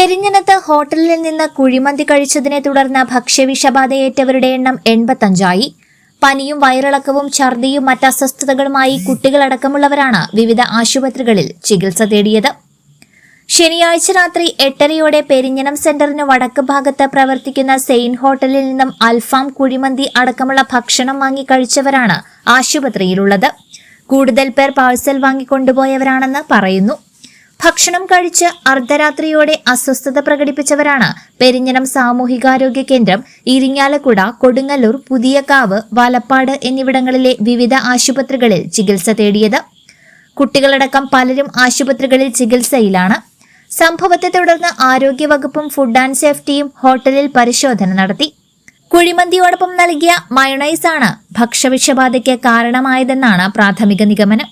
പെരിഞ്ഞനത്ത് ഹോട്ടലിൽ നിന്ന് കുഴിമന്തി കഴിച്ചതിനെ തുടർന്ന് ഭക്ഷ്യവിഷബാധയേറ്റവരുടെ എണ്ണം എൺപത്തഞ്ചായി. പനിയും വയറിളക്കവും ഛർദിയും മറ്റ് അസ്വസ്ഥതകളുമായി കുട്ടികളടക്കമുള്ളവരാണ് വിവിധ ആശുപത്രികളിൽ ചികിത്സ തേടിയത്. ശനിയാഴ്ച രാത്രി എട്ടരയോടെ പെരിഞ്ഞനം സെന്ററിന് വടക്ക് ഭാഗത്ത് പ്രവർത്തിക്കുന്ന സെയിൻ ഹോട്ടലിൽ നിന്നും അൽഫാം കുഴിമന്തി അടക്കമുള്ള ഭക്ഷണം വാങ്ങി കഴിച്ചവരാണ് ആശുപത്രിയിലുള്ളത്. കൂടുതൽ പേർ പാഴ്സൽ വാങ്ങിക്കൊണ്ടുപോയവരാണെന്ന് പറയുന്നു. ഭക്ഷണം കഴിച്ച് അർദ്ധരാത്രിയോടെ അസ്വസ്ഥത പ്രകടിപ്പിച്ചവരാണ് പെരിഞ്ഞനം സാമൂഹികാരോഗ്യ കേന്ദ്രം ഇരിങ്ങാലക്കുട കൊടുങ്ങല്ലൂർ പുതിയകാവ് വാലപ്പാട് എന്നിവിടങ്ങളിലെ വിവിധ ആശുപത്രികളിൽ ചികിത്സ തേടിയത്. കുട്ടികളടക്കം പലരും ആശുപത്രികളിൽ ചികിത്സയിലാണ്. സംഭവത്തെ തുടർന്ന് ആരോഗ്യവകുപ്പും ഫുഡ് ആൻഡ് സേഫ്റ്റിയും ഹോട്ടലിൽ പരിശോധന നടത്തി. കുഴിമന്തിയോടൊപ്പം നൽകിയ മയണൈസാണ് ഭക്ഷ്യവിഷബാധയ്ക്ക് കാരണമായതെന്നാണ് പ്രാഥമിക നിഗമനം.